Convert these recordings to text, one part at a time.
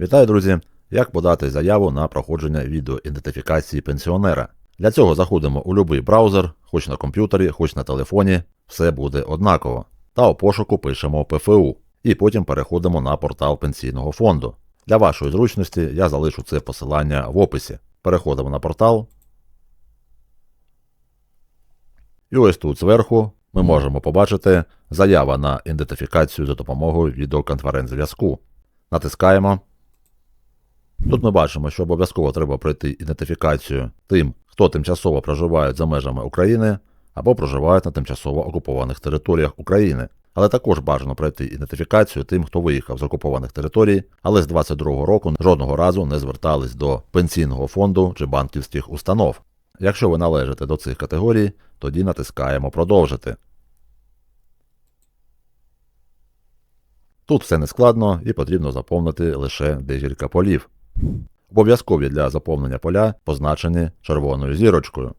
Вітаю, друзі! Як подати заяву на проходження відеоідентифікації пенсіонера? Для цього заходимо у будь-який браузер, хоч на комп'ютері, хоч на телефоні, все буде однаково. Та у пошуку пишемо ПФУ і потім переходимо на портал пенсійного фонду. Для вашої зручності я залишу це посилання в описі. Переходимо на портал. І ось тут зверху ми можемо побачити заява на ідентифікацію за допомогою відеоконференц-зв'язку. Натискаємо. Тут ми бачимо, що обов'язково треба пройти ідентифікацію тим, хто тимчасово проживає за межами України або проживають на тимчасово окупованих територіях України. Але також бажано пройти ідентифікацію тим, хто виїхав з окупованих територій, але з 22-го року жодного разу не звертались до пенсійного фонду чи банківських установ. Якщо ви належите до цих категорій, тоді натискаємо Продовжити. Тут все нескладно і потрібно заповнити лише декілька полів. Обов'язкові для заповнення поля позначені червоною зірочкою.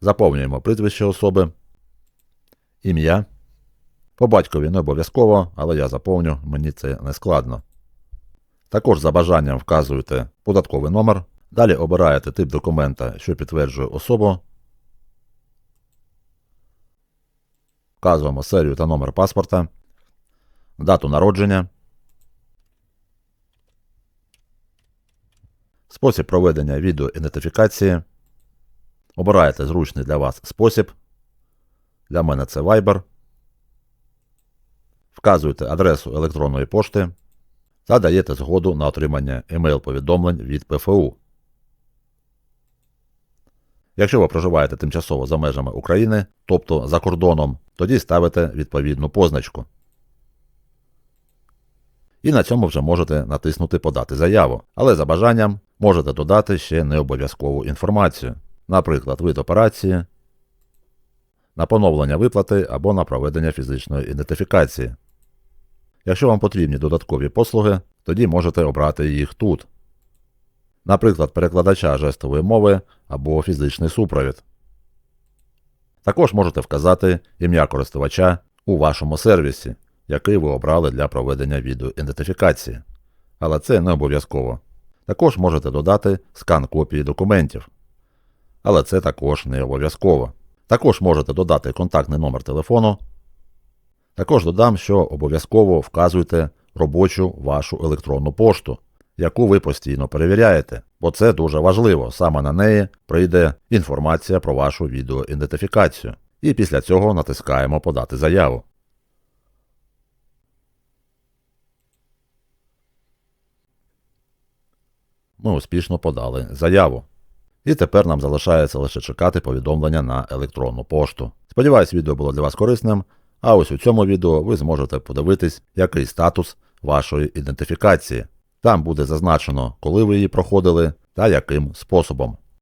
Заповнюємо прізвище особи, ім'я. По батькові не обов'язково, але я заповню, мені це не складно. Також за бажанням вказуєте податковий номер. Далі обираєте тип документа, що підтверджує особу. Вказуємо серію та номер паспорта, дату народження, спосіб проведення відеоідентифікації. Обираєте зручний для вас спосіб. Для мене це Viber. Вказуєте адресу електронної пошти та даєте згоду на отримання емейл-повідомлень від ПФУ. Якщо ви проживаєте тимчасово за межами України, тобто за кордоном, тоді ставите відповідну позначку. І на цьому вже можете натиснути Подати заяву. Але за бажанням можете додати ще необов'язкову інформацію, наприклад, вид операції, на поновлення виплати або на проведення фізичної ідентифікації. Якщо вам потрібні додаткові послуги, тоді можете обрати їх тут. Наприклад, перекладача жестової мови або фізичний супровід. Також можете вказати ім'я користувача у вашому сервісі, який ви обрали для проведення відеоідентифікації. Але це не обов'язково. Також можете додати скан копії документів. Але це також не обов'язково. Також можете додати контактний номер телефону. Також додам, що обов'язково вказуйте робочу вашу електронну пошту, яку ви постійно перевіряєте, бо це дуже важливо. Саме на неї прийде інформація про вашу відеоідентифікацію. І після цього натискаємо Подати заяву. Ми успішно подали заяву. І тепер нам залишається лише чекати повідомлення на електронну пошту. Сподіваюсь, відео було для вас корисним. А ось у цьому відео ви зможете подивитись, який статус вашої ідентифікації. Там буде зазначено, коли ви її проходили та яким способом.